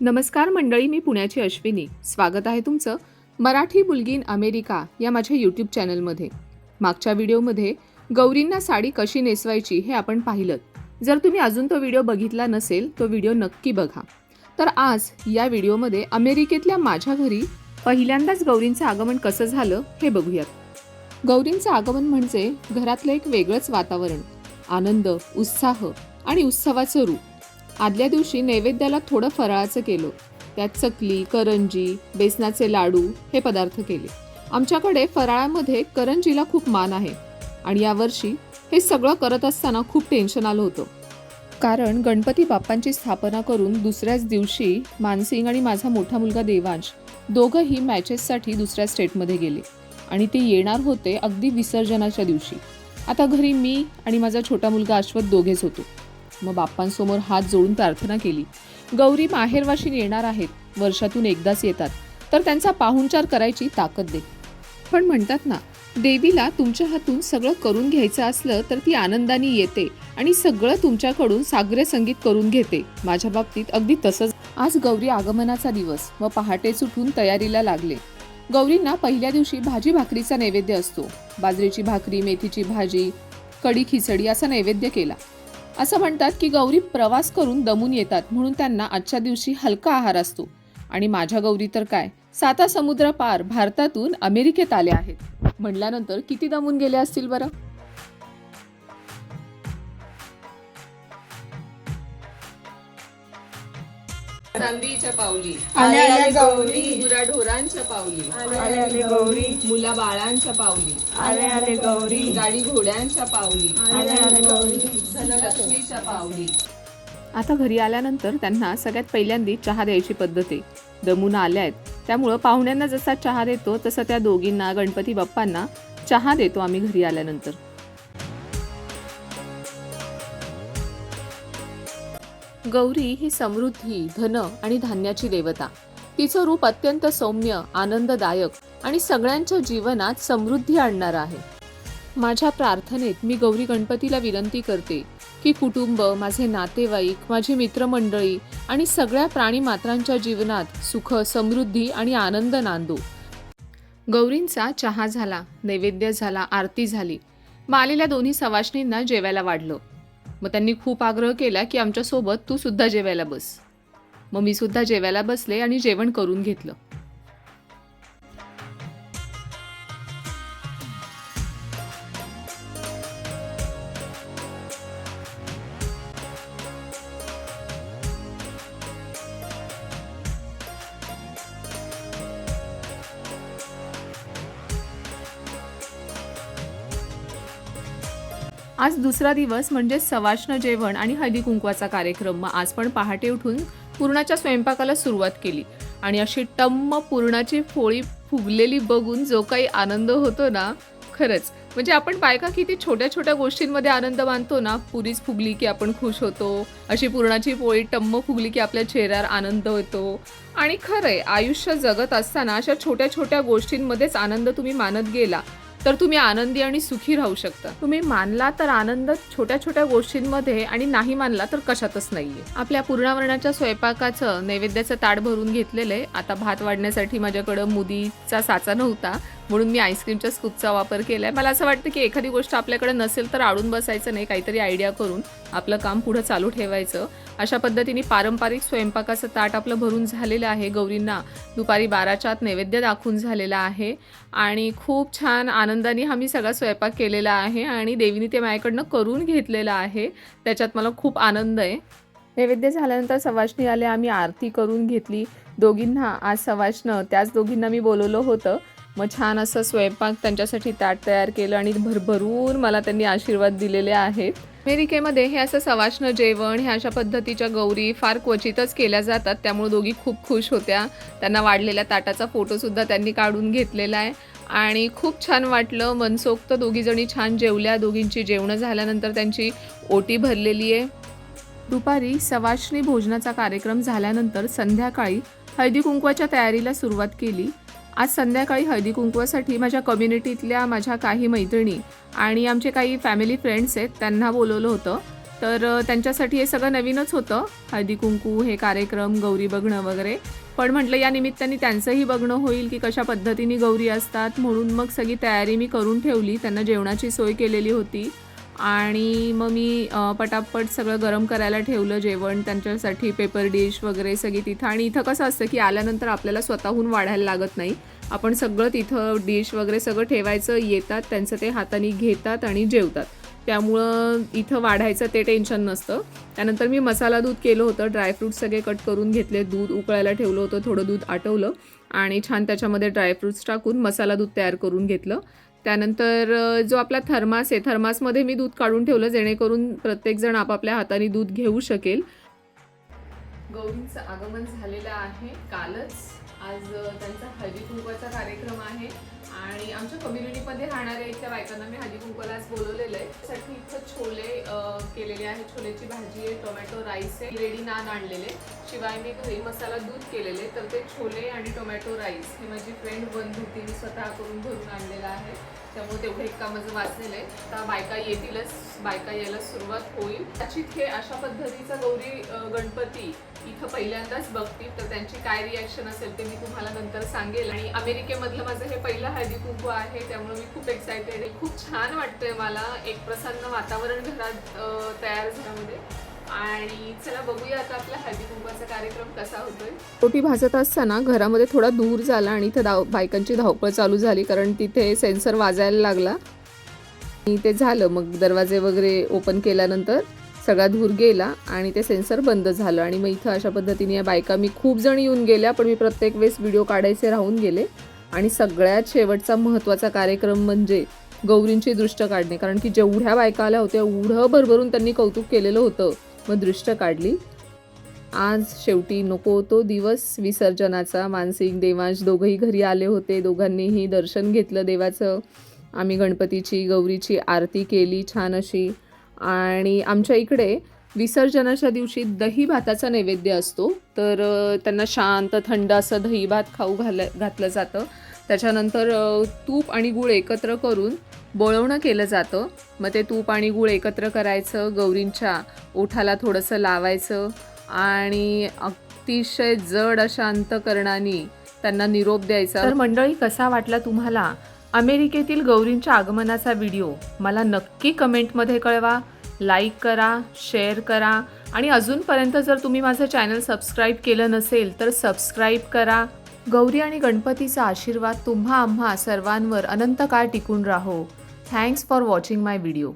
नमस्कार मंडळी मी पुण्याची अश्विनी. स्वागत आहे तुमचं मराठी मुलगी इन अमेरिका या माझ्या यूट्यूब चॅनलमध्ये. मागच्या व्हिडिओमध्ये गौरींना साडी कशी नेसवायची हे आपण पाहिलं. जर तुम्ही अजून तो व्हिडिओ बघितला नसेल तो व्हिडिओ नक्की बघा. तर आज या व्हिडिओमध्ये अमेरिकेतल्या माझ्या घरी पहिल्यांदाच गौरींचं आगमन कसं झालं हे बघूयात. गौरींचं आगमन म्हणजे घरातलं एक वेगळंच वातावरण. आनंद उत्साह आणि उत्सवाचं रूप. आदल्या दिवशी नैवेद्याला थोडं फराळाचं केलं. त्यात चकली करंजी बेसनाचे लाडू हे पदार्थ केले. आमच्याकडे फराळामध्ये करंजीला खूप मान आहे. आणि यावर्षी हे सगळं करत असताना खूप टेन्शन आलं होतं. कारण गणपती बाप्पांची स्थापना करून दुसऱ्याच दिवशी मानसिंग आणि माझा मोठा मुलगा देवांश दोघंही मॅचेससाठी दुसऱ्या स्टेटमध्ये गेले. आणि ते येणार होते अगदी विसर्जनाच्या दिवशी. आता घरी मी आणि माझा छोटा मुलगा अश्वत दोघेच होतो. मग बाप्पांसमोर हात जोडून प्रार्थना केली. गौरी माहेरवाशीन येणार आहेत. वर्षातून एकदाच येतात. तर त्यांचा पाहुणचार करायची ताकद दे. पण म्हणतात ना देवीला तुमच्या हातून सगळं करून घ्यायचं असलं तर ती आनंदाने येते आणि सगळं तुमच्याकडून सागरे संगीत करून घेते. माझ्या बाबतीत अगदी तसंच. आज गौरी आगमनाचा दिवस व पहाटे सुटून तयारीला लागले. गौरींना पहिल्या दिवशी भाजी भाकरीचा नैवेद्य असतो. बाजरीची भाकरी मेथीची भाजी कडी खिचडी असा नैवेद्य केला. असं म्हणतात की गौरी प्रवास करून दमून येतात म्हणून त्यांना आजच्या दिवशी हलका आहार असतो. आणि माझ्या गौरी तर काय? साता समुद्र पार भारतातून अमेरिकेत आल्या आहेत. म्हणल्यानंतर किती दमून गेले असतील बरं? चांदीच्या पावली. आले आले गौरी. गुरा ढोरांच्या पावली. आले आले गौरी. मुला बाळांच्या पावली. आले आले गौरी. गाडी घोड्यांच्या पावली. आले आले गौरी. धनलक्ष्मीच्या पावली. आता घरी आल्यानंतर त्यांना सगळ्यात पहिल्यांदी चहा द्यायची पद्धत आहे. दमून आल्या आहेत त्यामुळं पाहुण्यांना जसा चहा देतो तसं त्या दोघींना गणपती बाप्पांना चहा देतो आम्ही घरी आल्यानंतर. गौरी ही समृद्धी धन आणि धान्याची देवता. तिचं रूप अत्यंत सौम्य आनंददायक आणि सगळ्यांच्या जीवनात समृद्धी आणणार आहे. माझ्या प्रार्थनेत मी गौरी गणपतीला विनंती करते की कुटुंब माझे नातेवाईक माझी मित्रमंडळी आणि सगळ्या प्राणीमात्रांच्या जीवनात सुख समृद्धी आणि आनंद नांदो. गौरींचा चहा झाला नैवेद्य झाला आरती झाली. मग आलेल्या दोन्ही सवाशणींना जेवायला वाढलं. मग त्यांनी खूप आग्रह केला की आमच्यासोबत तू सुद्धा जेवायला बस. मग मी सुद्धा जेवायला बसले आणि जेवण करून घेतलं. आज दुसरा दिवस म्हणजे सवाष्ण जेवण आणि हळदी कुंकवाचा कार्यक्रम. मग आज पण पहाटे उठून पुरणाच्या स्वयंपाकाला सुरुवात केली. आणि अशी टम्म पुरणाची पोळी फुगलेली बघून जो काही आनंद होतो ना खरंच. म्हणजे आपण बायका किती छोट्या छोट्या गोष्टींमध्ये आनंद मानतो ना पुरीच फुगली की आपण खुश होतो अशी पुरणाची पोळी टम्म फुगली की आपल्या चेहऱ्यावर आनंद होतो. आणि खरंय आयुष्य जगत असताना अशा छोट्या छोट्या गोष्टींमध्येच आनंद तुम्ही मानत गेला. तर तुम्ही आनंदी आणि सुखी राहू शकता. तुम्ही मानला तर आनंद छोट्या छोट्या गोष्टींमध्ये आणि नाही मानला तर कशातच नाहीये. आपल्या पूर्णावरणाच्या स्वयंपाकाचं नैवेद्याचं ताट भरून घेतलेलं आहे. आता भात वाढण्यासाठी माझ्याकडं मुदीचा साचा नव्हता म्हणून मी आईस्क्रीमच्या स्कूपचा वापर केलाय. मला असं वाटतं की एखादी गोष्ट आपल्याकडे नसेल तर आडून बसायचं नाही काहीतरी आयडिया करून आपलं काम पुढं चालू ठेवायचं. अशा पद्धतीने पारंपरिक स्वयंपाकाचं ताट आपलं भरून झालेलं आहे. गौरींना दुपारी बाराच्या आत नैवेद्य दाखवून झालेला आहे. आणि खूप छान आनंदाने आम्ही सगळा स्वयंपाक केलेला आहे आणि देवीने ते माझ्याकडनं करून घेतलेलं आहे. त्याच्यात मला खूप आनंद आहे. नैवेद्य झाल्यानंतर सवाशणी आले आम्ही आरती करून घेतली. दोघींना आज सवाशनं त्याच दोघींना मी बोलवलं होतं. मग छान असं स्वयंपाक त्यांच्यासाठी ताट तयार केलं आणि भरभरून मला त्यांनी आशीर्वाद दिलेले आहेत. अमेरिकेमध्ये हे असं सवाष्ण जेवण ह्या अशा पद्धतीच्या गौरी फार क्वचितच केल्या जातात. त्यामुळे दोघी खूप खुश होत्या. त्यांना वाढलेल्या ताटाचा फोटोसुद्धा त्यांनी काढून घेतलेला आहे. आणि खूप छान वाटलं. मनसोक्त दोघीजणी छान जेवल्या. दोघींची जेवणं झाल्यानंतर त्यांची ओटी भरलेली आहे. दुपारी सवाष्णी भोजनाचा कार्यक्रम झाल्यानंतर संध्याकाळी हळदी कुंकवाच्या तयारीला सुरुवात केली. आज संध्याकाळी हळदी कुंकवासाठी माझ्या कम्युनिटीतल्या माझ्या काही मैत्रिणी आणि आमचे काही फॅमिली फ्रेंड्स आहेत त्यांना बोलवलं होतं. तर त्यांच्यासाठी हे सगळं नवीनच होतं. हळदी कुंकू हे कार्यक्रम गौरी बघणं वगैरे. पण म्हटलं या निमित्ताने त्यांचंही बघणं होईल की कशा पद्धतीने गौरी असतात. म्हणून मग सगळी तयारी मी करून ठेवली. त्यांना जेवणाची सोय केलेली होती. आणि मग मी पटापट सगळं गरम करायला ठेवलं जेवण त्यांच्यासाठी पेपर डिश वगैरे सगळी तिथं. आणि इथं कसं असतं की आल्यानंतर आपल्याला स्वतःहून वाढायला लागत नाही. आपण सगळं तिथं डिश वगैरे सगळं ठेवायचं येतात त्यांचं ते हाताने घेतात आणि जेवतात. त्यामुळं इथं वाढायचं ते टेन्शन नसतं. त्यानंतर मी मसाला दूध केलं होतं ड्रायफ्रूट सगळे कट करून घेतले दूध उकळायला ठेवलं होतं थोडं दूध आटवलं आणि छान त्याच्यामध्ये ड्रायफ्रूट्स टाकून मसाला दूध तयार करून घेतलं. त्यानंतर जो आपला थर्मास आहे थर्मासमध्ये मी दूध काढून ठेवलं जेणेकरून प्रत्येकजण आपापल्या हाताने दूध घेऊ शकेल. गौरींचं आगमन झालेलं आहे कालच. आज त्यांचा हळदी कुंकवाचा कार्यक्रम आहे. आणि आमच्या कम्युनिटीमध्ये राहणाऱ्या इथल्या बायकांना मी हळदी कुंकवाला आज बोलवलेलं आहे. त्यासाठी इथं छोले केलेले आहे छोलेची भाजी आहे टोमॅटो राईस आहे. रेडी नान आणलेले. शिवाय मी घरी मसाला दूध केलेले. तर ते छोले आणि टोमॅटो राईस ही माझी फ्रेंड बंधू मी स्वतः करून भरून आणलेलं आहे. त्यामुळे तेवढं एक कामाचं वाचलेलं आहे. आता बायका येतीलच. बायका यायला सुरुवात होईल. कदाचित हे अशा पद्धतीचा गौरी गणपती इथं पहिल्यांदाच बघतील. तर त्यांची काय रिॲक्शन असेल ते मी तुम्हाला नंतर सांगेल. आणि अमेरिकेमधलं माझं हे पहिलं हळदी कुंकू आहे त्यामुळे मी खूप एक्सायटेड आहे. खूप छान वाटतंय मला एक प्रसन्न वातावरण घरात तयार झाल्यामध्ये आणि चला बघूया आता आपला हळदी कुंकवाचा कार्यक्रम कसा होतोय. रोटी भाजत असताना घरामध्ये थोडा दूर झाला आणि इथे धाव बायकांची धावपळ चालू झाली कारण तिथे सेन्सर वाजायला लागला. आणि ते झालं मग दरवाजे वगैरे ओपन केल्यानंतर सगळा धूर गेला आणि ते सेन्सर बंद झालं. आणि मग इथं अशा पद्धतीने या बायका मी खूप जण येऊन गेल्या पण मी प्रत्येक वेळेस व्हिडिओ काढायचे राहून गेले. आणि सगळ्यात शेवटचा महत्त्वाचा कार्यक्रम म्हणजे गौरींची दृष्ट काढणे. कारण की जेवढ्या बायका आल्या होत्या एवढं भरभरून त्यांनी कौतुक केलेलं होतं. मग दृष्ट काढली. आज शेवटी नको तो दिवस विसर्जनाचा. मानसिक देवांश दोघंही घरी आले होते. दोघांनीही दर्शन घेतलं देवाचं. आम्ही गणपतीची गौरीची आरती केली छान अशी. आणि आमच्या इकडे विसर्जनाच्या दिवशी दही भाताचा नैवेद्य असतो. तर त्यांना शांत थंड असं दही भात खाऊ घाल घातलं जातं. त्याच्यानंतर तूप आणि गूळ एकत्र करून बोळवणं केलं जातं. मग ते तूप आणि गूळ एकत्र करायचं गौरींच्या ओठाला थोडंसं लावायचं आणि अतिशय जड अशा अंतकरणाने त्यांना निरोप द्यायचा. तर मंडळी कसा वाटला तुम्हाला अमेरिकेतील गौरींच्या आगमनाचा व्हिडिओ? मला नक्की कमेंटमध्ये कळवा. लाईक करा शेअर करा. आणि अजूनपर्यंत जर तुम्ही माझं चॅनल सबस्क्राईब केलं नसेल तर सबस्क्राईब करा. गौरी आणि गणपतीचा आशीर्वाद तुम्हा आम्हा सर्वांवर अनंत काळ टिकून राहो. Thanks for watching my video